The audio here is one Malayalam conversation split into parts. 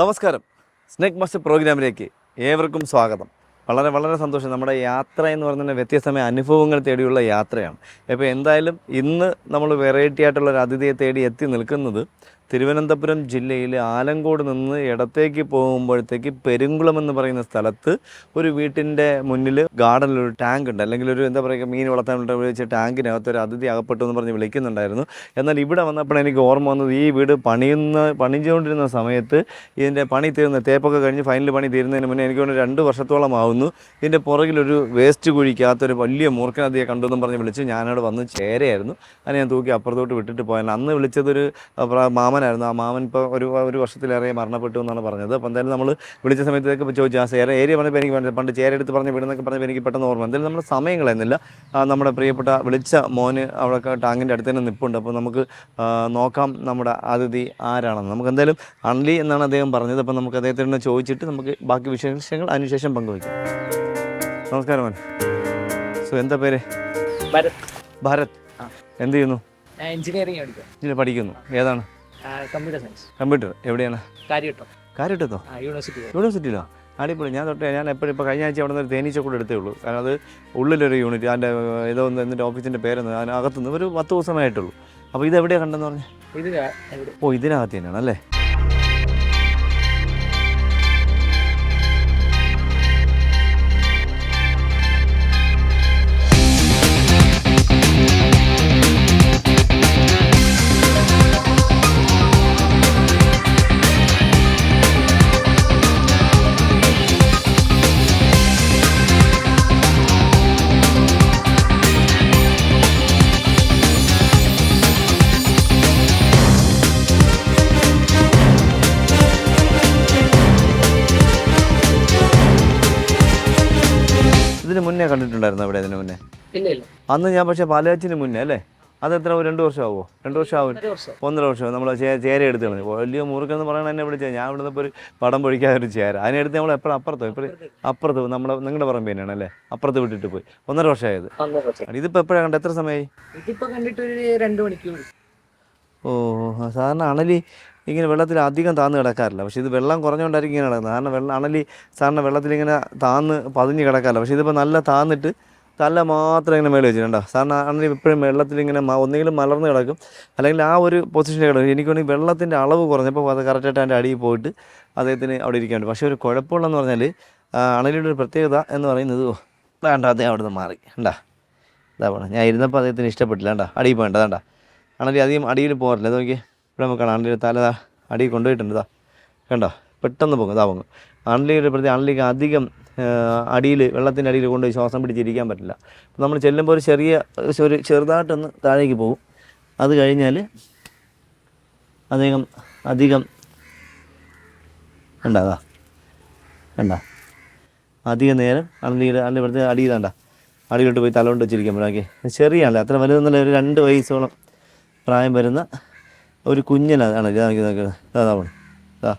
നമസ്കാരം. സ്നേക് മാസ്റ്റർ പ്രോഗ്രാമിലേക്ക് ഏവർക്കും സ്വാഗതം. വളരെ വളരെ സന്തോഷം. നമ്മുടെ യാത്ര എന്ന് പറയുന്നത് വ്യത്യസ്തമായ അനുഭവങ്ങൾ തേടിയുള്ള യാത്രയാണ്. ഇപ്പോൾ എന്തായാലും ഇന്ന് നമ്മൾ വെറൈറ്റി ആയിട്ടുള്ള ഒരു അതിഥിയെ തേടി എത്തി നിൽക്കുന്നത് തിരുവനന്തപുരം ജില്ലയിലെ ആലങ്കോട് നിന്ന് ഇടത്തേക്ക് പോകുമ്പോഴത്തേക്ക് പെരുങ്കുളം എന്ന് പറയുന്ന സ്ഥലത്ത് ഒരു വീട്ടിന്റെ മുന്നിൽ ഗാർഡനിൽ ഒരു ടാങ്ക് ഉണ്ട്. അല്ലെങ്കിൽ ഒരു എന്താ പറയുക മീൻ വളർത്താൻ ഉപയോഗിച്ച ടാങ്കിനകത്ത് ഒരു അതിഥി അകപ്പെട്ടു എന്ന് പറഞ്ഞ് വിളിക്കുന്നുണ്ടായിരുന്നു. എന്നാൽ ഇവിടെ വന്നപ്പോൾ എനിക്ക് ഓർമ്മ വന്നത് ഈ വീട് പണിയുന്ന പണിഞ്ഞുകൊണ്ടിരുന്ന സമയത്ത് ഇതിന്റെ പണി തീർന്ന് തേപ്പൊക്കെ കഴിഞ്ഞ് ഫൈനൽ പണി തീരുന്നതിന് മുന്നേ എനിക്ക് തോന്നുന്നു രണ്ട് വർഷത്തോളം ആവുന്നു ഇതിന്റെ പുറകിലൊരു വേസ്റ്റ് കുഴിക്കാത്തൊരു വലിയ മൂർഖനദിയെ കണ്ടു എന്ന് പറഞ്ഞ് വിളിച്ച് ഞാനവിടെ വന്ന് ചേരയായിരുന്നു. അതിനെ ഞാൻ തൂക്കി അപ്പുറത്തോട്ട് വിട്ടിട്ട് പോയാൽ അന്ന് വിളിച്ചതൊരു പ്ര- മാമനായിരുന്നു. ആ മാമൻ ഇപ്പോൾ ഒരു ഒരു വർഷത്തിലേറെ മരണപ്പെട്ടു എന്നാണ് പറഞ്ഞത്. അപ്പോൾ എന്തായാലും നമ്മൾ വിളിച്ച സമയത്തേക്ക് ഇപ്പോൾ ചോദിച്ചു ആ ചേര ഏരിയ പറഞ്ഞപ്പോൾ എനിക്ക് മനസ്സിലായി. പണ്ട് ചേര എടുത്ത് പറഞ്ഞ് വിടുന്നൊക്കെ പറഞ്ഞപ്പോൾ എനിക്ക് പെട്ടെന്ന് ഓർമ്മ എന്തായാലും നമ്മൾ സമയം കളയുന്നില്ല നമ്മുടെ പ്രിയപ്പെട്ട വിളിച്ച മോന് അവിടെ ടാങ്കിന്റെ അടുത്ത് തന്നെ നിൽപ്പുണ്ട് അപ്പോൾ നമുക്ക് നോക്കാം നമ്മുടെ അതിഥി ആരാണെന്ന്. നമുക്ക് എന്തായാലും അൺലി എന്നാണ് അദ്ദേഹം പറഞ്ഞത്. അപ്പോൾ നമുക്ക് അദ്ദേഹത്തിനെ ചോദിച്ചിട്ട് നമുക്ക് ബാക്കി വിശേഷങ്ങൾ അതിനുശേഷം പങ്കുവയ്ക്കാം. നമസ്കാരം മോൻ. സോ എന്താ പേര്? ഭരത്. ഭരത്. എന്ത് ചെയ്യുന്നു? എഞ്ചിനീയറിംഗ് പഠിക്കുന്നു. ഏതാണ്? കമ്പ്യൂട്ടർ സയൻസ് കമ്പ്യൂട്ടർ എവിടെയാണ്? കാര്യട്ടോ. കാര്യട്ടോ യൂണിവേഴ്സിറ്റി യൂണിവേഴ്സിറ്റിയിലോ അടിപൊളി. ഞാൻ തൊട്ടേ ഞാൻ എപ്പോഴും ഇപ്പോൾ കഴിഞ്ഞ ആഴ്ച അവിടെ നിന്ന് ഒരു തേനീച്ച കൂടെ എടുത്തേ ഉള്ളൂ. കാരണം അത് ഉള്ളിലൊരു യൂണിറ്റ് അതിന്റെ ഇതോ ഒന്ന് എന്നിട്ട് ഓഫീസിന്റെ പേരെന്ന് അതിനകത്തുനിന്ന് ഒരു പത്ത് ദിവസമായിട്ടുള്ളൂ അപ്പോൾ ഇത് എവിടെയാണ് കണ്ടെന്ന് പറഞ്ഞു? ഓ ഇതിനകത്ത് തന്നെയാണ് അല്ലേ ഇതിന് മുന്നേ കണ്ടിട്ടുണ്ടായിരുന്നു അവിടെ ഇതിന് മുന്നേ? അന്ന് ഞാൻ പക്ഷേ പാലാച്ചിന് മുന്നേ അല്ലേ? അത് എത്ര രണ്ട് വർഷമാവോ. രണ്ട് വർഷം. ആവും ഒന്നര വർഷം. നമ്മൾ ചേര എടുത്ത് കളഞ്ഞു വലിയ മുറുക്കെന്ന് പറയണ എന്നെ വിളിച്ചത് ഞാൻ ഇവിടെ ഇപ്പോൾ ഒരു പടം പൊഴിക്കാതെ ഒരു ചേര. അതിനെടുത്ത് നമ്മൾ എപ്പോഴും അപ്പുറത്തോ? ഇപ്പോൾ അപ്പുറത്ത് നമ്മുടെ നിങ്ങളുടെ പറമ്പ് തന്നെയാണ് അല്ലേ? അപ്പുറത്ത് വിട്ടിട്ട് പോയി. ഒന്നര വർഷമായത്. ഇതിപ്പോൾ എപ്പോഴാണ് കണ്ടത് എത്ര സമയമായി? ഓ സാറിന് സാധാരണ അണലി ഇങ്ങനെ വെള്ളത്തിൽ അധികം താന്ന് കിടക്കാറില്ല. പക്ഷേ ഇത് വെള്ളം കുറഞ്ഞുകൊണ്ടായിരിക്കും ഇങ്ങനെ കിടക്കുന്നത് കാരണം വെള്ളം അണലി സാറിന് വെള്ളത്തിൽ ഇങ്ങനെ താന്ന് പതിഞ്ഞ് കിടക്കാറില്ല. പക്ഷേ ഇതിപ്പോൾ നല്ല താന്നിട്ട് തല മാത്രം ഇങ്ങനെ മേളിൽ വെച്ചിട്ടുണ്ടോ സാറിന് അണലി എപ്പോഴും വെള്ളത്തിൽ ഇങ്ങനെ ഒന്നെങ്കിലും മലർന്ന് കിടക്കും. അല്ലെങ്കിൽ ആ ഒരു പൊസിഷനിൽ കിടക്കും. എനിക്ക് വെള്ളത്തിന്റെ അളവ് കുറഞ്ഞപ്പോൾ അത് കറക്റ്റായിട്ട് അതിന്റെ അടിയിൽ പോയിട്ട് അദ്ദേഹത്തിന് അവിടെ ഇരിക്കാൻ പറ്റും. പക്ഷേ ഒരു കുഴപ്പമുള്ളതെന്ന് പറഞ്ഞാൽ അണലിയുടെ ഒരു പ്രത്യേകത എന്ന് പറയുന്നത് വേണ്ട അദ്ദേഹം അവിടെ നിന്ന് മാറി. ഉണ്ടാ ഇതാ ഞാൻ ഇരുന്നപ്പോൾ അദ്ദേഹത്തിന് ഇഷ്ടപ്പെട്ടില്ല. കേട്ടോ അടിയിൽ പോകേണ്ട. കണ്ടാ? അണലി അധികം അടിയിൽ പോകാറില്ല. അത് നോക്കി ഇവിടെ നമുക്ക് അണലിയുടെ തല അടിയിൽ കൊണ്ടുപോയിട്ടുണ്ട് ഇതാ കണ്ടോ? പെട്ടെന്ന് പോകും ഇതാ പോകും അണലിയുടെ പ്രതി അണലിക്ക് അധികം അടിയിൽ വെള്ളത്തിന്റെ അടിയിൽ കൊണ്ടുപോയി ശ്വാസം പിടിച്ചിരിക്കാൻ പറ്റില്ല. അപ്പോൾ നമ്മൾ ചെല്ലുമ്പോൾ ഒരു ചെറിയ ഒരു ചെറുതായിട്ടൊന്ന് താഴേക്ക് പോകും. അത് കഴിഞ്ഞാൽ അദ്ദേഹം അധികം ഉണ്ടാകാം അതാ കണ്ടാ? അധിക നേരം അണലിയുടെ അണലി ഇവിടുത്തെ അടിയിലാണ്ട അടിയിലോട്ട് പോയി തലോണ്ട് വെച്ചിരിക്കുമ്പോഴാക്കി ചെറിയ അത്ര വലുതെന്നല്ല ഒരു രണ്ട് വയസ്സോളം പ്രായം വരുന്ന ഒരു കുഞ്ഞനാണ് ഇതാ നോക്കി നോക്കി. അതാ പോണെ ഇതാ.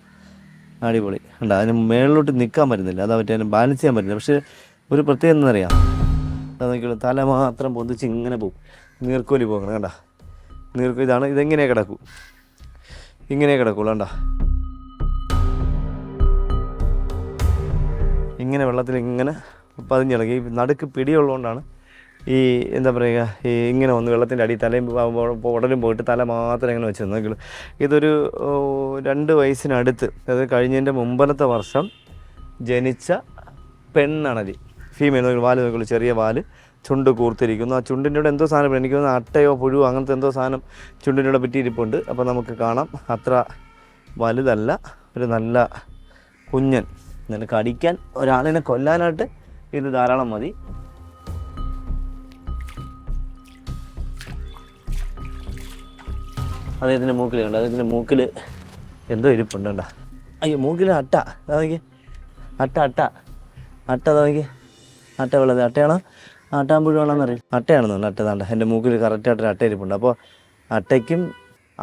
അടിപൊളി. ഉണ്ട് അതിന് മേളിലോട്ട് നിൽക്കാൻ പറ്റുന്നില്ല. അതാ പറ്റി അതിന് ബാലൻസ് ചെയ്യാൻ പറ്റില്ല. പക്ഷേ ഒരു പ്രത്യേകത എന്നറിയാം അതാ നോക്കിയുള്ളൂ തല മാത്രം പൊന്തിച്ച് ഇങ്ങനെ പോകും നീർക്കോലി പോകണം. കണ്ട? നീർക്കോ ഇതാണ്. ഇതെങ്ങനെ കിടക്കൂ? ഇങ്ങനെ കിടക്കുള്ളൂ. കണ്ട? ഇങ്ങനെ വെള്ളത്തിൽ ഇങ്ങനെ പതിഞ്ഞിളകി നടുക്ക് പിടിയുള്ളതുകൊണ്ടാണ് ഈ എന്താ പറയുക ഈ ഇങ്ങനെ ഒന്ന് വെള്ളത്തിന്റെ അടി തലയും ഉടലും പോയിട്ട് തല മാത്രം ഇങ്ങനെ വെച്ച് നിന്നെങ്കിലും ഇതൊരു രണ്ട് വയസ്സിനടുത്ത് അതായത് കഴിഞ്ഞതിന്റെ മുമ്പലത്തെ വർഷം ജനിച്ച പെണ്ണണലി. ഫീമെയിൽ നോക്കി വാൽ നോക്കുള്ളൂ ചെറിയ വാൽ ചുണ്ട് കൂർത്തിരിക്കുന്നു. ആ ചുണ്ടിന്റെ കൂടെ എന്തോ സാധനം എനിക്ക് തോന്നുന്നു അട്ടയോ പുഴുവോ അങ്ങനത്തെ എന്തോ സാധനം ചുണ്ടിന്റെ കൂടെ പറ്റിയിരിപ്പുണ്ട്. അപ്പോൾ നമുക്ക് കാണാം. അത്ര വലുതല്ല ഒരു നല്ല കുഞ്ഞൻ. നിനക്ക് അടിക്കാൻ ഒരാളിനെ കൊല്ലാനായിട്ട് ഇത് ധാരാളം മതി. അദ്ദേഹത്തിന്റെ മൂക്കിൽ കണ്ടോ? അദ്ദേഹത്തിന്റെ മൂക്കിൽ എന്തോ ഇരിപ്പുണ്ട് കണ്ടോ? അയ്യോ മൂക്കിൽ അട്ട. അതാ നോക്കി അട്ട അട്ട. അട്ട അതാ നോക്കി അട്ട വെള്ളത് അട്ടയാണോ? ആട്ടാമ്പുഴുവാണോന്ന് വെള്ളമെന്നറിയും അട്ടയാണെന്നുണ്ട് അട്ട താണ്ട എന്റെ മൂക്കിൽ കറക്റ്റായിട്ടൊരു അട്ട ഇരിപ്പുണ്ട്. അപ്പോൾ അട്ടയ്ക്കും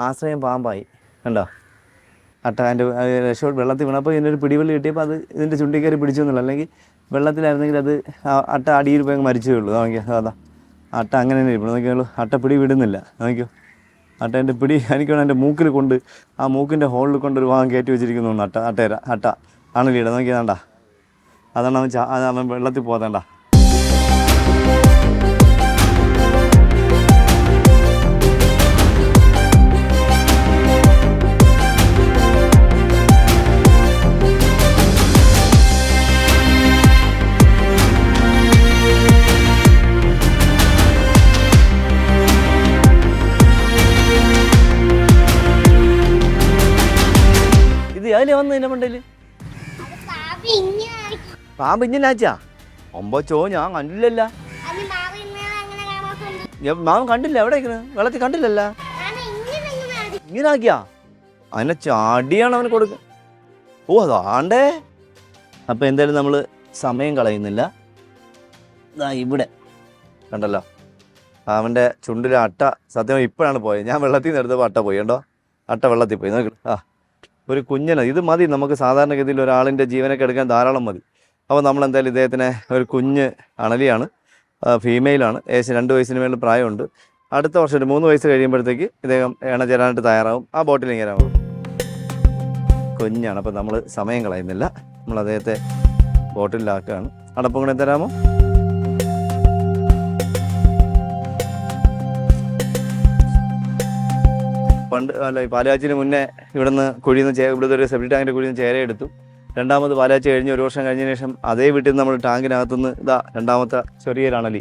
ആശ്രയം പാമ്പായി. കണ്ടോ? അട്ട അതിന്റെ രക്ഷോട്ട് വെള്ളത്തിൽ വീണപ്പോൾ ഇതിനൊരു പിടിവെള്ളി കിട്ടിയപ്പോൾ അത് ഇതിന്റെ ചുണ്ടി കയറി പിടിച്ചു എന്നുള്ളൂ അല്ലെങ്കിൽ വെള്ളത്തിലായിരുന്നെങ്കിൽ അത് അട്ട അടിയിൽ പോയി മരിച്ചേ ഉള്ളൂ. നോക്കിയാൽ അതാ അട്ട അങ്ങനെ തന്നെ ഇരിപ്പുണ്ട്. നോക്കിയോളൂ അട്ട പിടി വിടുന്നില്ല നോക്കിയോ? അട്ട എന്റെ പിടി എനിക്ക് വേണം എന്റെ മൂക്കിൽ കൊണ്ട് ആ മൂക്കിന്റെ ഹോളിൽ കൊണ്ട് ഒരു ഭാഗം കയറ്റി വെച്ചിരിക്കുന്നു അട്ട അട്ടേര അട്ട ആണല്ലേ നോക്കിയതാണ്ട. അതാണ് അവൻ ചാ വെള്ളത്തിൽ പോകേണ്ട ഇത് വന്നു വന്ന് മണ്ടയിൽ ഇങ്ങനെ പാമ്പ് ഇഞ്ഞനാച്ചാ ഒമ്പോ ചോ ഞാൻ കണ്ടില്ലല്ല. മാവ് ഇങ്ങനെ കണ്ടില്ല എവിടെ വെള്ളത്തിൽ കണ്ടില്ലല്ല. ഇങ്ങനെ ഇങ്ങനെ. ഇങ്ങനെ ആക്കിയാ? അതിനെ ചാടിയാണ് അവന് കൊടുക്കുക ഓ അതാണ്ടേ. അപ്പം എന്തായാലും നമ്മൾ സമയം കളയുന്നില്ല. ഇവിടെ. കണ്ടല്ലോ? അവന്റെ ചുണ്ടിലെ അട്ട സത്യം ഇപ്പോഴാണ് പോയത്. ഞാൻ വെള്ളത്തിൽ നിന്ന് എടുത്തപ്പോൾ അട്ട പോയി. കണ്ടോ? അട്ട വെള്ളത്തിൽ പോയി. നോക്കി. ആ. ഒരു കുഞ്ഞന ഇത് മതി നമുക്ക് സാധാരണഗതിയിൽ ഒരാളിന്റെ ജീവനൊക്കെ എടുക്കാൻ ധാരാളം മതി. അപ്പോൾ നമ്മൾ എന്തായാലും ഇദ്ദേഹത്തിനെ ഒരു കുഞ്ഞ് അണലിയാണ് ഫീമെയിലാണ് ഏകദേശം രണ്ട് വയസ്സിന് മേളിൽ പ്രായമുണ്ട്. അടുത്ത വർഷം ഒരു മൂന്ന് വയസ്സ് കഴിയുമ്പോഴത്തേക്ക് ഇദ്ദേഹം ഇണ ചേരാനായിട്ട് തയ്യാറാവും. ആ ബോട്ടിൽ ഇങ്ങനെ കുഞ്ഞാണ്. അപ്പോൾ നമ്മൾ സമയം കളയുന്നില്ല. നമ്മൾ അദ്ദേഹത്തെ ബോട്ടിലാക്കുകയാണ് അടപ്പം കൂടെ തരാമോ? പണ്ട് അല്ല പാലാച്ചിന് മുന്നേ ഇവിടുന്ന് കുഴിയിൽ നിന്ന് ഇവിടുത്തെ ഒരു സെപ്റ്റി ടാങ്കിന്റെ കുഴിയിൽ നിന്ന് ചേര എടുത്തു. രണ്ടാമത് പാലാച്ചി കഴിഞ്ഞ് ഒരു വർഷം കഴിഞ്ഞതിന് ശേഷം അതേ വീട്ടിൽ നിന്ന് നമ്മൾ ടാങ്കിനകത്തുനിന്ന് ഇതാ രണ്ടാമത്തെ ചെറിയ അണലി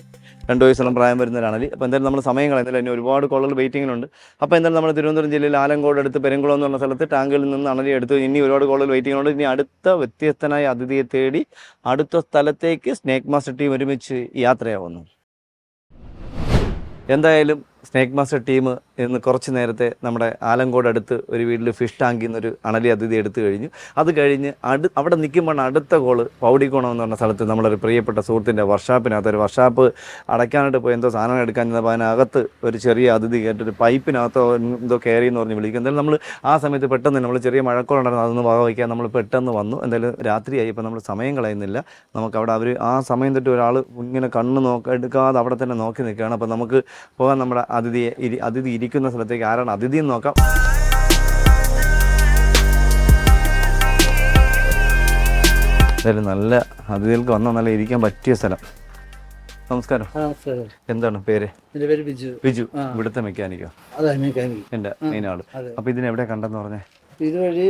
രണ്ട് വയസ്സോളം പ്രായം വരുന്ന ഒരു അപ്പോൾ എന്തായാലും നമ്മൾ സമയം കളയുന്നില്ല ഇനി ഒരുപാട് കോളുകൾ വെയിറ്റിങ്ങിനുണ്ട് അപ്പോൾ എന്തായാലും നമ്മൾ തിരുവനന്തപുരം ജില്ലയിൽ ആലങ്കോട് അടുത്ത് പെരുങ്കുളം എന്ന് പറഞ്ഞ സ്ഥലത്ത് ടാങ്കിൽ നിന്ന് അണലി എടുത്തു. ഇനി ഒരുപാട് കോളുകൾ വെയിറ്റിങ്ങിലുണ്ട് ഇനി അടുത്ത വ്യത്യസ്തനായ അതിഥിയെ തേടി അടുത്ത സ്ഥലത്തേക്ക് സ്നേക്ക് മാസ്റ്റർ ടീം ഒരുമിച്ച് യാത്രയാവുന്നു. എന്തായാലും സ്നേക്ക് മാസ്റ്റർ ടീം ഇന്ന് കുറച്ച് നേരത്തെ നമ്മുടെ ആലങ്കോട് അടുത്ത് ഒരു വീട്ടിൽ ഫിഷ് ടാങ്കിൽ നിന്നൊരു അണലി അതിഥി എടുത്തു കഴിഞ്ഞു. അത് കഴിഞ്ഞ് അടു അവിടെ നിൽക്കുമ്പോൾ അടുത്ത കോൾ പൗടിക്കോണം എന്ന് പറഞ്ഞ സ്ഥലത്ത് നമ്മളൊരു പ്രിയപ്പെട്ട സുഹൃത്തിന്റെ വർഷാപ്പിനകത്ത് ഒരു വർഷാപ്പ് അടയ്ക്കാനായിട്ട് പോയി എന്തോ സാധനം എടുക്കാൻ ചെന്നപ്പോൾ അതിനകത്ത് ഒരു ചെറിയ അതിഥി കേട്ടൊരു പൈപ്പിനകത്തോ എന്തോ കയറി എന്ന് പറഞ്ഞ് വിളിക്കും. എന്തായാലും നമ്മൾ ആ സമയത്ത് പെട്ടെന്ന് നമ്മൾ ചെറിയ മഴക്കോളുണ്ടായിരുന്നു അതൊന്ന് വക വയ്ക്കാൻ നമ്മൾ പെട്ടെന്ന് വന്നു. എന്തായാലും രാത്രിയായി ഇപ്പോൾ നമ്മൾ സമയം കളയുന്നില്ല. നമുക്ക് അവിടെ അവർ ആ സമയം തൊട്ട് ഒരാൾ ഇങ്ങനെ കണ്ണ് നോക്ക എടുക്കാതെ അവിടെ തന്നെ നോക്കി നിൽക്കുകയാണ്. അപ്പോൾ നമുക്ക് പോകാൻ നമ്മുടെ അതിഥിയെ അതിഥി ഇരിക്കുന്ന സ്ഥലത്തേക്ക് ആരാണ് അതിഥി എന്ന് നോക്കാം. എന്തായാലും നല്ല അതിഥികൾക്ക് വന്നാൽ നല്ല ഇരിക്കാൻ പറ്റിയ സ്ഥലം. നമസ്കാരം. എന്താണ് പേര്? ബിജു. ബിജു. ഇവിടുത്തെ മെക്കാനിക്കോ? എന്റെ മെയിൻ ആൾ. അപ്പൊ ഇതിന് എവിടെ കണ്ടെന്ന് പറഞ്ഞേ? ഇതുവഴി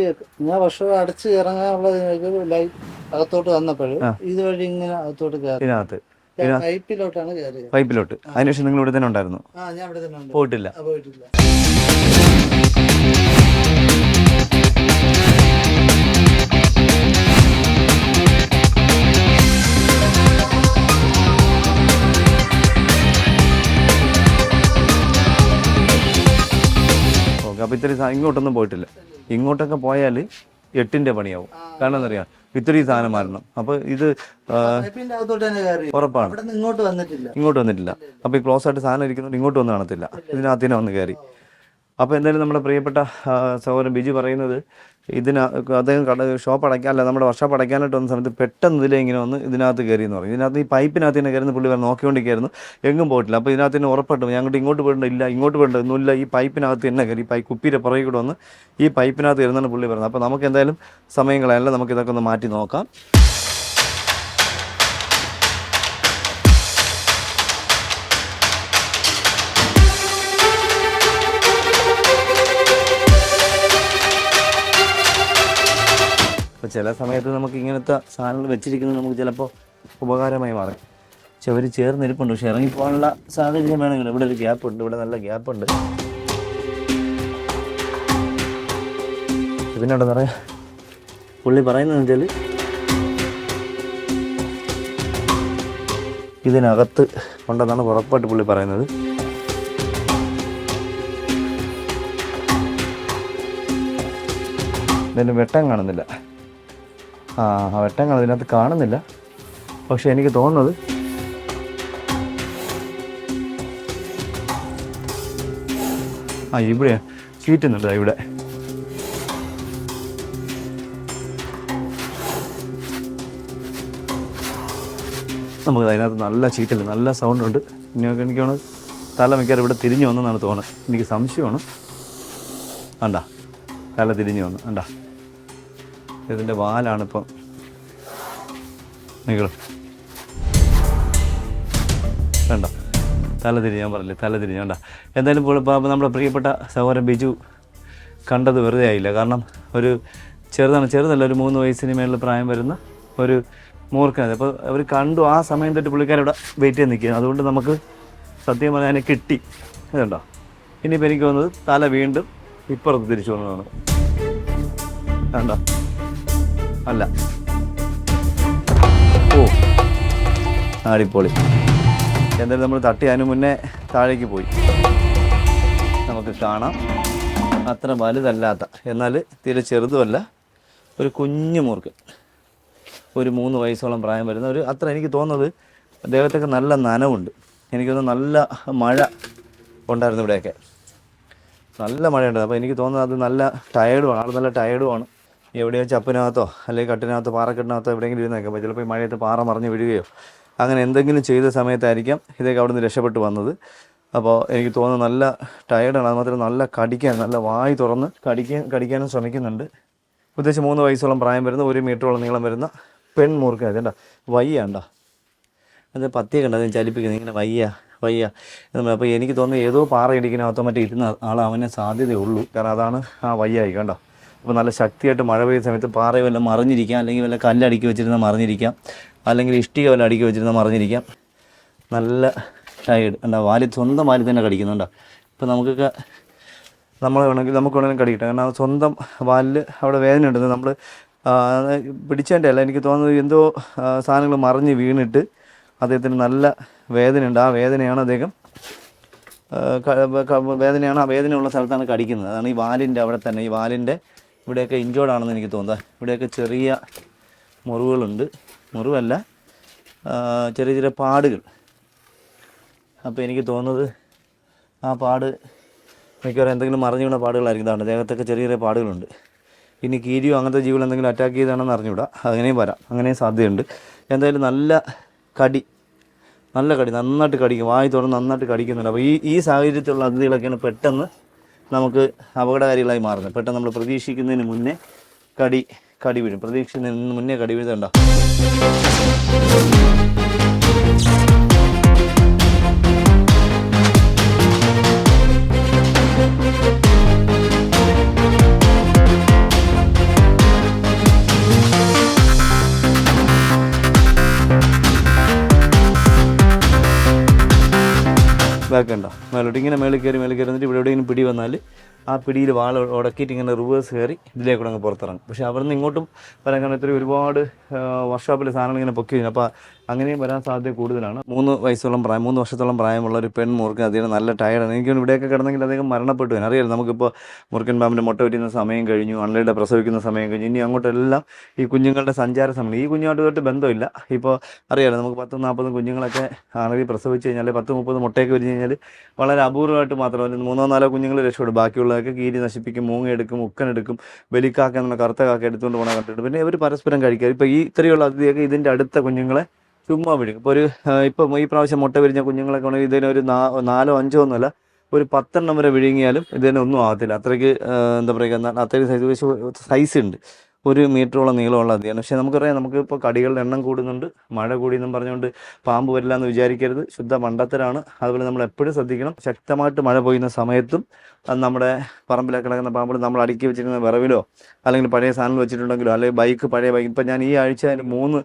ഞാൻ വർഷം അടച്ച് ഇറങ്ങാനുള്ള അകത്തോട്ട് വന്നപ്പോഴും ഇതുവഴി ഇങ്ങനെ അകത്തോട്ട് കയറി. ഇതിനകത്ത്. പൈപ്പിലോട്ടാണ് കയറിയത് പൈപ്പിലോട്ട്. അതിനുശേഷം നിങ്ങൾ ഇവിടെ തന്നെ ഉണ്ടായിരുന്നു. പോയിട്ടില്ല. അപ്പൊ പോയിട്ടില്ല. ഓക്കെ അപ്പോൾ ഇത്രയും ഇങ്ങോട്ടൊന്നും പോയിട്ടില്ല. ഇങ്ങോട്ടൊക്കെ പോയാൽ എട്ടിന്റെ പണിയാവും. കാരണം എന്നറിയാം ഇത്രയും സാധനം മാറണം. അപ്പൊ ഇത് ഉറപ്പാണ്. ഇങ്ങോട്ട് വന്നിട്ടില്ല. അപ്പൊ ഈ ക്ലോസ് ആയിട്ട് സാധനം ഇരിക്കുന്നത് ഇങ്ങോട്ട് വന്ന് കാണത്തില്ല. ഇതിനകത്ത് തന്നെ വന്ന് കയറി. അപ്പോൾ എന്തായാലും നമ്മുടെ പ്രിയപ്പെട്ട സഹോദരൻ ബിജു പറയുന്നത് ഇതിന അദ്ദേഹം കട ഷോപ്പ് അടയ്ക്കാൻ അല്ല നമ്മുടെ വർഷോപ്പ് അടയ്ക്കാനായിട്ട് വന്ന സമയത്ത് പെട്ടെന്ന് ഇതിലെ ഇങ്ങനെ വന്ന് ഇതിനകത്ത് കയറി എന്ന് പറയും ഇതിനകത്ത് ഈ പൈപ്പിനകത്ത് തന്നെ കയറുന്ന പുള്ളി പറഞ്ഞ് നോക്കിക്കൊണ്ടിരിക്കുന്നു എങ്ങും പോയിട്ടില്ല. അപ്പോൾ ഇതിനകത്ത് തന്നെ ഉറപ്പിട്ടു ഞങ്ങൾക്ക് ഇങ്ങോട്ട് പോയിട്ടുണ്ട്. ഇല്ല ഇങ്ങോട്ട് പോയിട്ടുണ്ട് ഒന്നുമില്ല ഈ പൈപ്പിനകത്ത് തന്നെ കയറി പൈ കുപ്പിയുടെ പുറകെ കൂടെ വന്ന് ഈ പൈപ്പിനകത്ത് കയറുന്നതാണ് പുള്ളി പറയുന്നത് അപ്പോൾ നമുക്ക് എന്തായാലും സമയം കളയാനല്ല. നമുക്ക് ഇതൊക്കെ ഒന്ന് മാറ്റി നോക്കാം. അപ്പോൾ ചില സമയത്ത് നമുക്ക് ഇങ്ങനത്തെ സാധനങ്ങൾ വെച്ചിരിക്കുന്നത് നമുക്ക് ചിലപ്പോൾ ഉപകാരമായി മാറും. പക്ഷെ അവർ ചേർന്നിരിപ്പുണ്ട്. പക്ഷെ ഇറങ്ങിപ്പോകാനുള്ള സാഹചര്യം വേണമെങ്കിൽ ഇവിടെ ഒരു ഗ്യാപ്പ് ഉണ്ട്. ഇവിടെ നല്ല ഗ്യാപ്പ് ഉണ്ട്. പിന്നെ എന്താ പറയുക പുള്ളി പറയുന്നത് വെച്ചാൽ ഇതിനകത്ത് ഉണ്ടെന്നാണ് ഉറപ്പായിട്ട് പുള്ളി പറയുന്നത്. ഇതിന്റെ വെട്ടം കാണുന്നില്ല. ആ അതിനകത്ത് വെട്ടം കാണുന്നില്ല. പക്ഷെ എനിക്ക് തോന്നുന്നത് ആ ഇവിടെ ചീറ്റുന്നുണ്ട് ഇവിടെ. നമുക്ക് അതിനകത്ത് നല്ല ചീറ്റൽ നല്ല സൗണ്ട് ഉണ്ട്. ഇനി എനിക്ക് തോന്നുന്നു തല മിക്കവാറും ഇവിടെ തിരിഞ്ഞു വന്നെന്നാണ് തോന്നുന്നത്. എനിക്ക് സംശയമാണ്. വേണ്ട തല തിരിഞ്ഞു വന്നു. കണ്ട. ഇതിന്റെ വാലാണ് ഇപ്പം നിങ്ങൾ വേണ്ട. തല തിരിഞ്ഞ് ഞാൻ പറഞ്ഞില്ലേ തല വേണ്ട. എന്തായാലും ഇപ്പോൾ ഇപ്പോൾ നമ്മുടെ പ്രിയപ്പെട്ട സഹോദരൻ ബിജു കണ്ടത് വെറുതെ ആയില്ല. കാരണം ഒരു ചെറുതാണ് ചെറുതല്ല ഒരു മൂന്ന് വയസ്സിന് മേളിൽ പ്രായം വരുന്ന ഒരു മൂർഖനത് അപ്പോൾ അവർ കണ്ടു ആ സമയം തൊട്ട് പുള്ളിക്കാരിവിടെ വെയിറ്റ് ചെയ്ത് നിൽക്കുകയാണ്. അതുകൊണ്ട് നമുക്ക് സത്യം പറഞ്ഞാൽ അതിനെ കിട്ടി. ഇതുണ്ടോ? ഇനിയിപ്പോൾ എനിക്ക് വന്നത് തല വീണ്ടും ഇപ്പുറത്ത് തിരിച്ചു വന്നതാണ്. കണ്ടോ അല്ല. ഓ ആടിപ്പൊളി എന്തായാലും നമ്മൾ തട്ടി അതിന് മുന്നേ താഴേക്ക് പോയി. നമുക്ക് കാണാം. അത്ര വലുതല്ലാത്ത എന്നാൽ തീരെ ചെറുതുമല്ല. ഒരു കുഞ്ഞു മുറുക്ക്. ഒരു മൂന്ന് വയസ്സോളം പ്രായം വരുന്ന ഒരു അത്ര എനിക്ക് തോന്നുന്നത് അദ്ദേഹത്തൊക്കെ നല്ല നനവുണ്ട്. എനിക്കൊന്ന് നല്ല മഴ ഉണ്ടായിരുന്നു ഇവിടെയൊക്കെ. നല്ല മഴയുണ്ട്. അപ്പോൾ എനിക്ക് തോന്നുന്നത് അത് നല്ല ടയേർഡുമാണ്. ആൾ നല്ല ടയേർഡുമാണ്. എവിടെയോ ചപ്പിനകത്തോ അല്ലെങ്കിൽ കട്ടിനകത്തോ പാറക്കെട്ടിനകത്തോ എവിടെയെങ്കിലും ഇരുന്നേക്കാം. ചിലപ്പോൾ ഈ മഴയത്ത് പാറ മറിഞ്ഞ് വീഴുകയോ അങ്ങനെ എന്തെങ്കിലും ചെയ്ത സമയത്തായിരിക്കാം ഇതൊക്കെ അവിടെ നിന്ന് രക്ഷപ്പെട്ട് വന്നത്. അപ്പോൾ എനിക്ക് തോന്നുന്നു നല്ല ടയേർഡാണ് അതുമാത്രം നല്ല കടിക്കാൻ നല്ല വായി തുറന്ന് കടിക്കാൻ കടിക്കാനും ശ്രമിക്കുന്നുണ്ട്. ഉദ്ദേശിച്ച് മൂന്ന് വയസ്സോളം പ്രായം വരുന്ന ഒരു മീറ്ററോളം നീളം വരുന്ന പെൺമൂർക്ക അതേണ്ട വയ്യാണ്ട അത് പത്തിയെ കണ്ട? അതിന് ചലിപ്പിക്കുന്നത്. ഇങ്ങനെ വയ്യ വയ്യ. അപ്പോൾ എനിക്ക് തോന്നുന്നു ഏതോ പാറ ഇടിക്കുന്നകത്തോ മറ്റേ ഇരുന്ന ആൾ അവനെ സാധ്യതയുള്ളൂ. കാരണം അതാണ് ആ വയ്യായി. കണ്ടോ? അപ്പോൾ നല്ല ശക്തിയായിട്ട് മഴ പെയ്യുന്ന സമയത്ത് പാറ വല്ല മറിഞ്ഞിരിക്കാം അല്ലെങ്കിൽ വല്ല കല്ലടുക്കി വെച്ചിരുന്ന മറിഞ്ഞിരിക്കാം അല്ലെങ്കിൽ ഇഷ്ടിക വല്ല അടുക്കി വെച്ചിരുന്ന മറിഞ്ഞിരിക്കാം. നല്ല ടയേർഡ് എന്താ വാലി സ്വന്തം വാലി തന്നെ കടിക്കുന്നുണ്ടോ? ഇപ്പോൾ നമുക്കൊക്കെ നമ്മൾ വേണമെങ്കിൽ നമുക്ക് വേണമെങ്കിലും കടിക്കട്ടെ. കാരണം സ്വന്തം വാലിൽ അവിടെ വേദന ഉണ്ടെന്ന് നമ്മൾ പിടിച്ചതിന്റെ അല്ല എനിക്ക് തോന്നുന്നത് എന്തോ സാധനങ്ങൾ മറിഞ്ഞ് വീണിട്ട് അദ്ദേഹത്തിന് നല്ല വേദനയുണ്ട് ആ വേദനയാണ് അദ്ദേഹം വേദനയാണ് ആ വേദനയുള്ള സ്ഥലത്താണ് കടിക്കുന്നത്. അതാണ് ഈ വാലിന്റെ അവിടെ തന്നെ. ഈ വാലിന്റെ ഇവിടെയൊക്കെ ഇഞ്ചോർഡ് ആണെന്ന് എനിക്ക് തോന്നുന്നത് ഇവിടെയൊക്കെ ചെറിയ മുറിവുകളുണ്ട്. മുറിവല്ല ചെറിയ ചെറിയ പാടുകൾ. അപ്പോൾ എനിക്ക് തോന്നുന്നത് ആ പാട് മിക്കവാറും എന്തെങ്കിലും മറിഞ്ഞു വീണ പാടുകളായിരിക്കും. ഇതാണ് ദേഹത്തൊക്കെ ചെറിയ ചെറിയ പാടുകളുണ്ട്. ഇനി കീരിയോ അങ്ങനത്തെ ജീവികൾ എന്തെങ്കിലും അറ്റാക്ക് ചെയ്താണെന്ന് അറിഞ്ഞുവിടാം അങ്ങനെയും വരാം. അങ്ങനെയും സാധ്യതയുണ്ട്. എന്തായാലും നല്ല കടി നല്ല കടി. നന്നായിട്ട് കടിക്കും. വായി തുറന്ന് നന്നായിട്ട് കടിക്കുന്നുണ്ട്. അപ്പോൾ ഈ ഈ സാഹചര്യത്തിലുള്ള അതിഥികളൊക്കെയാണ് പെട്ടെന്ന് നമുക്ക് അപകടകാരികളായി മാറുന്നത് പെട്ടെന്ന് നമ്മൾ പ്രതീക്ഷിക്കുന്നതിന് മുന്നേ കടി കടി വീഴും. പ്രതീക്ഷിക്കുന്നതിന് മുന്നേ കടി വീഴുന്നുണ്ടോ? ബാക്ക് മേലോട്ട് ഇങ്ങനെ മേളിൽ കയറി മേളിൽ കയറി എന്നിട്ട് ഇവിടെ എവിടെയെങ്കിലും പിടി വന്നാൽ ആ പിടിയിൽ വാൾ ഉടക്കിയിട്ട് ഇങ്ങനെ റിവേഴ്സ് കയറി ഇതിലേക്കൂടെ അങ്ങ് പുറത്തിറങ്ങും. പക്ഷേ അവിടെ നിന്ന് ഇങ്ങോട്ടും വരാൻ കാരണം ഇത്ര ഒരുപാട് വർക്ക്ഷോപ്പിൽ സാധനങ്ങൾ ഇങ്ങനെ പൊക്കി കഴിഞ്ഞു. അപ്പോൾ അങ്ങനെയും വരാൻ സാധ്യത കൂടുതലാണ്. മൂന്ന് വയസ്സോളം പ്രായം മൂന്ന് വർഷത്തോളം പ്രായമുള്ള ഒരു പെൺ മുറുക്കൻ അദ്ദേഹം നല്ല ടയർഡാണ് എനിക്ക് ഇവിടെയൊക്കെ കിടന്നെങ്കിൽ അദ്ദേഹം മരണപ്പെട്ടു. വരും അറിയാലോ നമുക്കിപ്പോൾ മുറുക്കൻ പാമ്പിന്റെ മുട്ട വരുന്ന സമയം കഴിഞ്ഞു അണ്ണയുടെ പ്രസവിക്കുന്ന സമയം കഴിഞ്ഞു. ഇനി അങ്ങോട്ടെല്ലാം ഈ കുഞ്ഞുങ്ങളുടെ സഞ്ചാര സമയം. ഈ കുഞ്ഞുമായിട്ട് ബന്ധമില്ല. ഇപ്പോൾ അറിയാലോ നമുക്ക് പത്തും നാൽപ്പതും കുഞ്ഞുങ്ങളൊക്കെ ആണെങ്കിൽ പ്രസവിച്ച് കഴിഞ്ഞാൽ പത്ത് മുപ്പത് മുട്ടയൊക്കെ വിരിഞ്ഞ് കഴിഞ്ഞാൽ വളരെ അപൂർവമായിട്ട് മാത്രമല്ല മൂന്നോ നാലോ കുഞ്ഞുങ്ങൾ രക്ഷപ്പെടും. ബാക്കിയുള്ളതൊക്കെ കീരി നശിപ്പിക്കും മൂങ്ങ എടുക്കും ഉക്കൻ എടുക്കും ബലിക്കാക്ക എന്നുള്ള കറുത്ത കാക്ക എടുത്തുകൊണ്ട് പോകണ കണ്ടിട്ട്. പിന്നെ ഇവർ പരസ്പരം കഴിക്കുക ഇപ്പോൾ ഈ ഇത്രയുള്ള അതിഥിയൊക്കെ ഇതിന്റെ അടുത്ത കുഞ്ഞുങ്ങളെ ചുമ്മാ വിടും ഇപ്പോൾ ഒരു ഇപ്പം ഈ പ്രാവശ്യം മുട്ട വിരിഞ്ഞ കുഞ്ഞുങ്ങളൊക്കെ ഉണ്ടെങ്കിൽ ഇതിനൊരു നാലോ അഞ്ചോ ഒന്നുമല്ല ഒരു പത്തെണ്ണം വരെ വിഴുങ്ങിയാലും ഇതിനൊന്നും ആകത്തില്ല അത്രയ്ക്ക് എന്താ പറയുക അത്രയ്ക്ക് സൈസ് സൈസ് ഉണ്ട്. ഒരു മീറ്ററോളം നീളമുള്ള അതിയാണ് പക്ഷേ നമുക്കറിയാം നമുക്കിപ്പോൾ കടികളുടെ എണ്ണം കൂടുന്നുണ്ട്. മഴ കൂടിയെന്നും പറഞ്ഞുകൊണ്ട് പാമ്പ് വരില്ല എന്ന് വിചാരിക്കരുത്. ശുദ്ധ മണ്ടത്തരാണ്. അതുപോലെ നമ്മൾ എപ്പോഴും ശ്രദ്ധിക്കണം. ശക്തമായിട്ട് മഴ പെയ്യുന്ന സമയത്തും നമ്മുടെ പറമ്പിലൊക്കെ കിടക്കുന്ന പാമ്പുകൾ നമ്മൾ അടുക്കി വെച്ചിരുന്ന വിറവിലോ അല്ലെങ്കിൽ പഴയ സാധനങ്ങൾ വെച്ചിട്ടുണ്ടെങ്കിലോ അല്ലെങ്കിൽ ബൈക്ക് പഴയ ബൈക്ക്. ഇപ്പം ഞാൻ ഈ ആഴ്ച അതിന് മൂന്ന്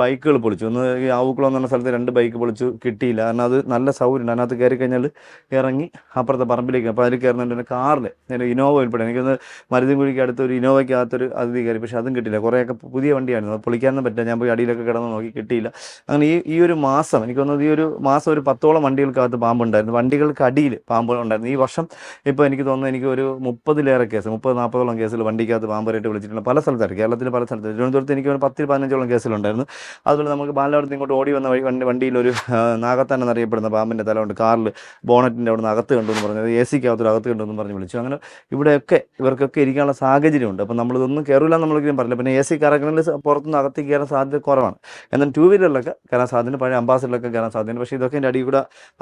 ബൈക്കുകൾ പൊളിച്ചു. ഒന്ന് ഈ ആവുക്കുളം എന്ന് പറഞ്ഞ സ്ഥലത്ത് രണ്ട് ബൈക്ക് പൊളിച്ചു. കിട്ടിയില്ല. കാരണം അത് നല്ല സൗകര്യമുണ്ട്. അതിനകത്ത് കയറി കഴിഞ്ഞാൽ ഇറങ്ങി അപ്പുറത്തെ പറമ്പിലേക്ക്. അപ്പോൾ അതിൽ കയറുന്നുണ്ട് കാറിൽ ഞാൻ ഇനോവ ഉൾപ്പെടെ എനിക്കൊന്ന് മരുതിൻകുഴിക്ക് അടുത്ത് ഒരു ഇനോവയ്ക്കകത്തൊരു അതിഥി കയറി പക്ഷെ അതും കിട്ടില്ല കുറേയൊക്കെ പുതിയ വണ്ടിയായിരുന്നു. അത് പൊളിക്കാനൊന്നും പറ്റില്ല. ഞാൻ പോയി അടിയിലൊക്കെ കിടന്ന് നോക്കി കിട്ടിയില്ല. അങ്ങനെ ഈ ഈ ഒരു മാസം എനിക്ക് തോന്നുന്നത് ഈ ഒരു മാസം ഒരു പത്തോളം വണ്ടികൾക്കകത്ത് പാമ്പുണ്ടായിരുന്നു. വണ്ടികൾക്ക് അടിയിൽ പാമ്പ് ഉണ്ടായിരുന്നു ഈ വർഷം ഇപ്പോൾ എനിക്ക് തോന്നുന്നു എനിക്ക് ഒരു മുപ്പതിലേറെ കേസ് മുപ്പത് നാൽപ്പതോളം കേസിൽ വണ്ടിക്കകത്ത് പാമ്പരായിട്ട് വിളിച്ചിട്ടുണ്ട്. പല സ്ഥലത്തായിട്ട് കേരളത്തിൽ പല സ്ഥലത്ത് തിരുവനന്തപുരത്ത് എനിക്ക് ഒരു പത്തിൽ പതിനഞ്ചോളം കേസിലുണ്ടായിരുന്നു. അതുപോലെ നമുക്ക് ബാലവരത്ത് ഇങ്ങോട്ട് ഓടി വന്ന വഴി വണ്ടി വണ്ടിയിലൊരു നാഗത്താൻ എന്നറിയപ്പെടുന്ന പാമ്പിന്റെ തലമുണ്ട് കാറിൽ ബോണറ്റിന്റെ അവിടെ നിന്ന് അകത്ത് കണ്ടു എന്ന് പറഞ്ഞത് എ സിക്കകത്തൊരു അകത്ത് കണ്ടു എന്ന് പറഞ്ഞ് വിളിച്ചു. അങ്ങനെ ഇവിടെയൊക്കെ ഇവർക്കൊക്കെ ഇരിക്കാനുള്ള സാഹചര്യമുണ്ട്. അപ്പം നമ്മളിതൊന്നും കയറില്ല നമ്മൾ നമ്മളൊരിക്കലും പറയില്ല പിന്നെ എ സി കറങ്ങുന്നതിൽ പുറത്തുനിന്ന് അകത്തേക്ക് കയറാൻ സാധ്യത കുറവാണ്. എന്നാൽ ടൂ വീലറിലൊക്കെ കയറാൻ സാധ്യത പഴയ അംബാസിഡറിലൊക്കെ കയറാൻ സാധ്യത പക്ഷേ ഇതൊക്കെ എന്റെ അടി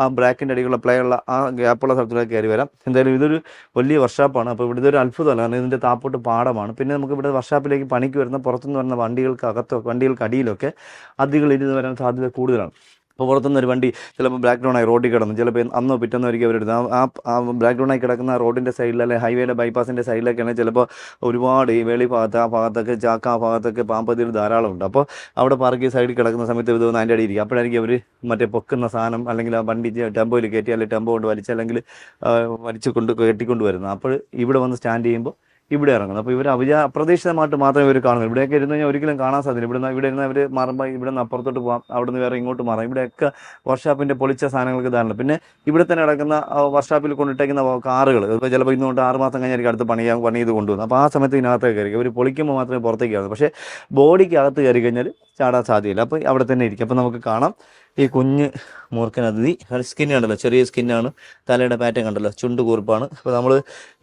ആ ബ്രാക്കിന്റെ അടിയിലുള്ള പ്ലേ ഉള്ള ആ ഗ്യാപ്പുള്ള സ്ഥലത്തിലൊക്കെ കയറി വരാം. എന്തായാലും ഇതൊരു വലിയ വർഷാപ്പാണ്. അപ്പോൾ ഇവിടുത്തെ ഒരു അത്ഭുതമല്ല. കാരണം ഇതിന്റെ താപ്പോട്ട് പാടമാണ്. പിന്നെ നമുക്ക് ഇവിടെ വർഷാപ്പിലേക്ക് പണിക്ക് വരുന്ന പുറത്തുനിന്ന് വരുന്ന വണ്ടികൾക്ക് അകത്തോ വണ്ടികൾക്ക് അടിയിലൊക്കെ അതികൾ ഇരുന്ന് വരാൻ സാധ്യത കൂടുതലാണ്. ഇപ്പോൾ പുറത്തുനിന്ന് ഒരു വണ്ടി ചിലപ്പോൾ ബ്ലാക്ക് ഡൗൺ ആയി റോഡിൽ കിടന്നു. ചിലപ്പോൾ അന്നോ പിറ്റന്നോ ഒരിക്കൽ അവരെടുത്ത് ആ ആ ബ്ലാക്ക് ഡൗൺ ആയി കിടക്കുന്ന റോഡിന്റെ സൈഡിൽ അല്ലെങ്കിൽ ഹൈവേയുടെ ബൈപ്പാസിന്റെ സൈഡിലൊക്കെയാണ് ചിലപ്പോൾ ഒരുപാട് ഈ വേളി ഭാഗത്ത് ആ ഭാഗത്തൊക്കെ ചാക്ക ആ ഭാഗത്തൊക്കെ പാമ്പതിൽ ധാരാളം ഉണ്ട്. അപ്പോൾ അവിടെ പാർക്ക് സൈഡിൽ കിടക്കുന്ന സമയത്ത് ഇത് നാന്റെ അടിയിൽ ഇരിക്കും. അപ്പോഴായിരിക്കും അവർ മറ്റേ പൊക്കുന്ന സാധനം അല്ലെങ്കിൽ ആ വണ്ടി ടെമ്പോയിൽ കയറ്റി അല്ലെങ്കിൽ ടെമ്പോ കൊണ്ട് വലിച്ച് അല്ലെങ്കിൽ വലിച്ച് കൊണ്ട് കെട്ടിക്കൊണ്ട് വരുന്നത് അപ്പോൾ ഇവിടെ വന്ന് സ്റ്റാൻഡ് ചെയ്യുമ്പോൾ ഇവിടെ ഇറങ്ങുന്നത്. അപ്പോൾ ഇവർ അവിചാ അപ്രതീക്ഷിതമായിട്ട് മാത്രമേ ഇവർ കാണുന്നുള്ളൂ ഇവിടെയൊക്കെ ഇരുന്ന് കഴിഞ്ഞാൽ ഒരിക്കലും കാണാൻ സാധ്യത ഇവിടെ നിന്ന് ഇവിടെ ഇരുന്ന് അവർ മാറുമ്പോൾ ഇവിടെ നിന്ന് അപ്പുറത്തോട്ട് പോകാം അവിടെ നിന്ന് വേറെ ഇങ്ങോട്ട് മാറാം. ഇവിടെയൊക്കെ വർഷാപ്പിന്റെ പൊളിച്ച സാധനങ്ങൾക്ക് ധാരണ പിന്നെ ഇവിടെ തന്നെ കിടക്കുന്ന വർഷാപ്പിൽ കൊണ്ടിട്ടേക്കുന്ന കാറുകൾ ഇപ്പോൾ ചിലപ്പോൾ ഇന്ന് കൊണ്ട് ആറ് മാസം കഴിഞ്ഞായിരിക്കും അടുത്ത് പണിയാൻ പണി ചെയ്ത് കൊണ്ടുവന്നു അപ്പോൾ ആ സമയത്ത് ഇതിനകത്തേക്ക് കയറി. ഇവർ പൊളിക്കുമ്പോൾ മാത്രമേ പുറത്തേക്ക് കയറുന്നു പക്ഷേ ബോഡിക്ക് അകത്ത് കയറി കഴിഞ്ഞാൽ ചാടാൻ സാധ്യതയില്ല. അപ്പോൾ അവിടെ തന്നെ ഇരിക്കും. അപ്പോൾ നമുക്ക് കാണാം. ഈ കുഞ്ഞ് മൂർക്കൻ അതിഥി സ്കിൻ കണ്ടല്ലോ ചെറിയ സ്കിന്നാണ് തലയുടെ പാറ്റേൺ കണ്ടല്ലോ ചുണ്ട് കൂർപ്പാണ്. അപ്പോൾ നമ്മൾ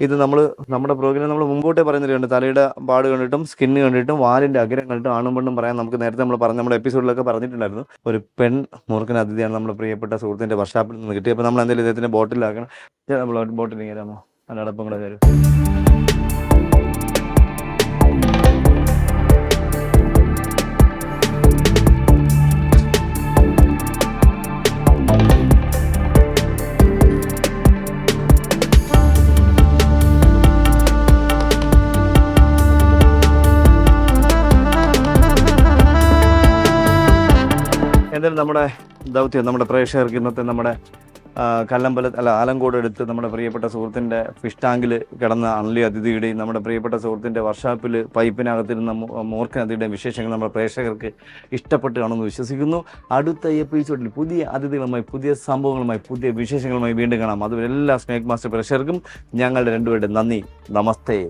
ഇത് നമ്മൾ നമ്മുടെ പ്രോഗ്രാം നമ്മൾ മുമ്പോട്ടേ പറയുന്നവരുണ്ട് തലയുടെ പാട് കണ്ടിട്ടും സ്കിന്ന് കണ്ടിട്ടും വാലിന്റെ അഗ്രം കണ്ടിട്ടും ആണും പെണ്ണും പറയാൻ നമുക്ക് നേരത്തെ നമ്മൾ പറഞ്ഞ നമ്മുടെ എപ്പിസോഡിലൊക്കെ പറഞ്ഞിട്ടുണ്ടായിരുന്നു. ഒരു പെൺ മൂർക്കൻ അതിഥിയാണ് നമ്മുടെ പ്രിയപ്പെട്ട സുഹൃത്തിന്റെ വർഷാപ്പിൽ നിന്ന് കിട്ടി അപ്പോൾ നമ്മൾ എന്തെങ്കിലും ഇദ്ദേഹത്തിന്റെ ബോട്ടിലാക്കണം നമ്മൾ ബോട്ടിൽ കയറാമോ നല്ല അടപ്പം കൂടെ കയറും. എന്തായാലും നമ്മുടെ ദൗത്യം നമ്മുടെ പ്രേക്ഷകർക്ക് ഇന്നത്തെ നമ്മുടെ കല്ലമ്പല അല്ല ആലങ്കോട് എടുത്ത് നമ്മുടെ പ്രിയപ്പെട്ട സുഹൃത്തിന്റെ ഫിഷ് ടാങ്കിൽ കിടന്ന അണലി അതിഥിയുടെയും നമ്മുടെ പ്രിയപ്പെട്ട സുഹൃത്തിന്റെ വർഷാപ്പിൽ പൈപ്പിനകത്തിരുന്ന മൂർഖൻ അതിഥിയുടെയും വിശേഷങ്ങൾ നമ്മുടെ പ്രേക്ഷകർക്ക് ഇഷ്ടപ്പെട്ട് കാണുമെന്ന് വിശ്വസിക്കുന്നു. അടുത്ത എപ്പിസോഡിൽ പുതിയ അതിഥികളുമായി പുതിയ സംഭവങ്ങളുമായി പുതിയ വിശേഷങ്ങളുമായി വീണ്ടും കാണാം. അതുവരെ എല്ലാ സ്നേക് മാസ്റ്റർ പ്രേക്ഷകർക്കും ഞങ്ങളുടെ രണ്ടുപേരുടെ നന്ദി. നമസ്തേ.